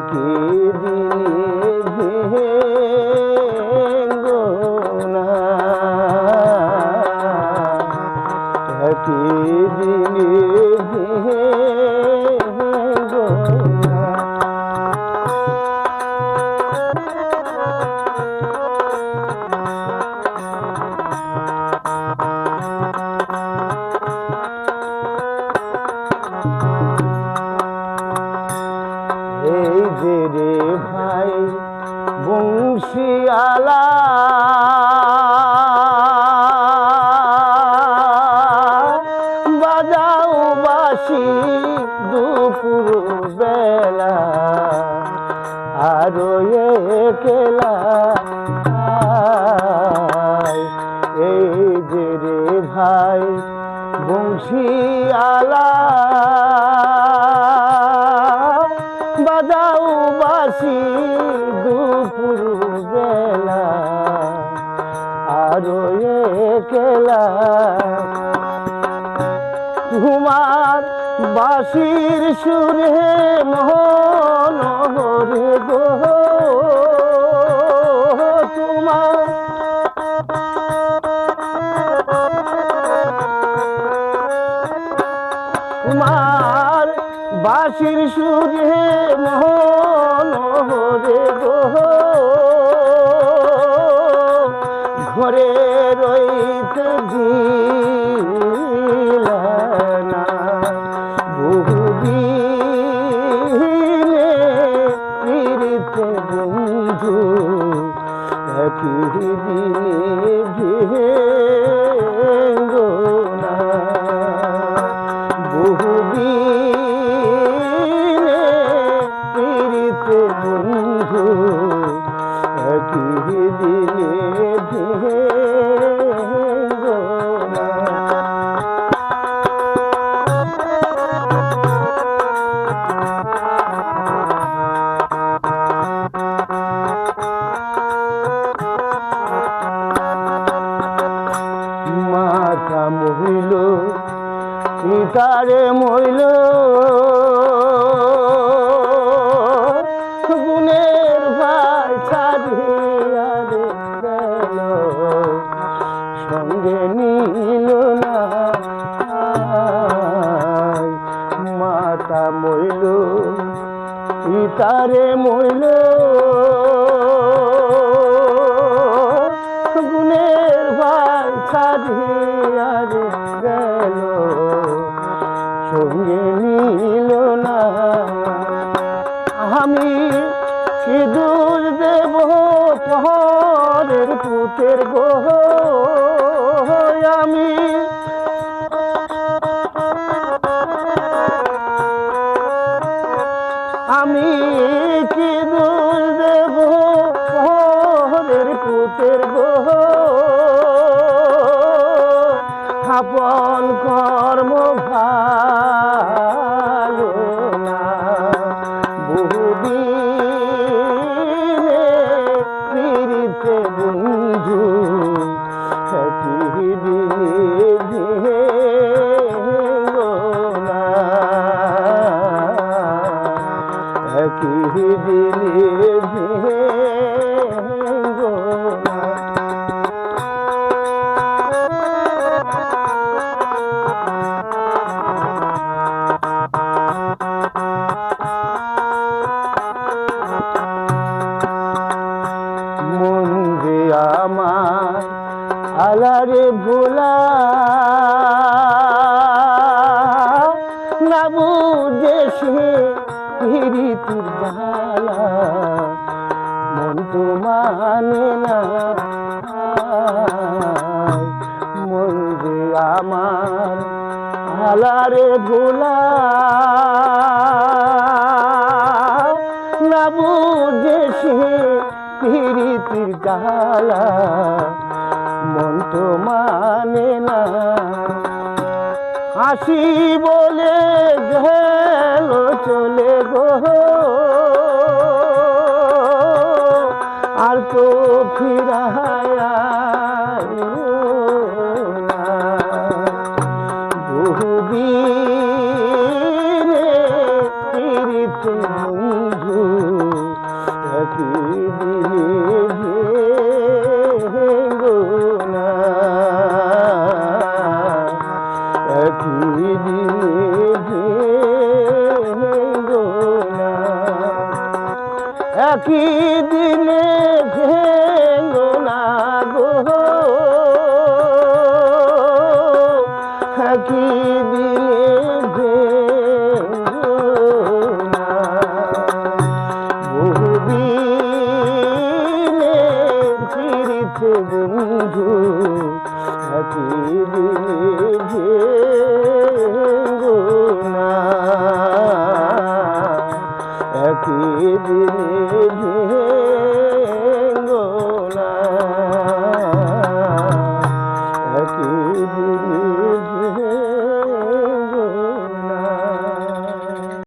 কি দিলি একলা এই যে রে ভাই বংশিয়ালা বাজাও বাসি দুপুর বেলা, আরও একলা তোমার বাসির সুরে মোহন হরে গো। বাসির সুরে মোহন হরে গো। ঘরে রইতে দিলানা বহুদিনে ফিরিতে বন্ধু পিতারে মহিল গুণের ভাই ছাড়িয়া সঙ্গে নিল না মাতা মইল পিতারে মইল আমি কি দূর দেব পহরের পুতের গো আমি। আমি কি দূর দেব পহরের পুতের গো আপন কর্ম ভালো বুঝে সে প্রীতির জ্বালা মন তো মানে না। মন যে আমার আলারে ভোলা না সে প্রীতির জ্বালা মন তো মানে না। হাসি বলে গেল চলে গো। আর তো ফিরায়া বহুদিনে একই দিনে ভেঙ্গো না গো। ভেঙ্গো না। বহুদিনে ফিরিতে বন্ধু একই দিনে ভেঙ্গো না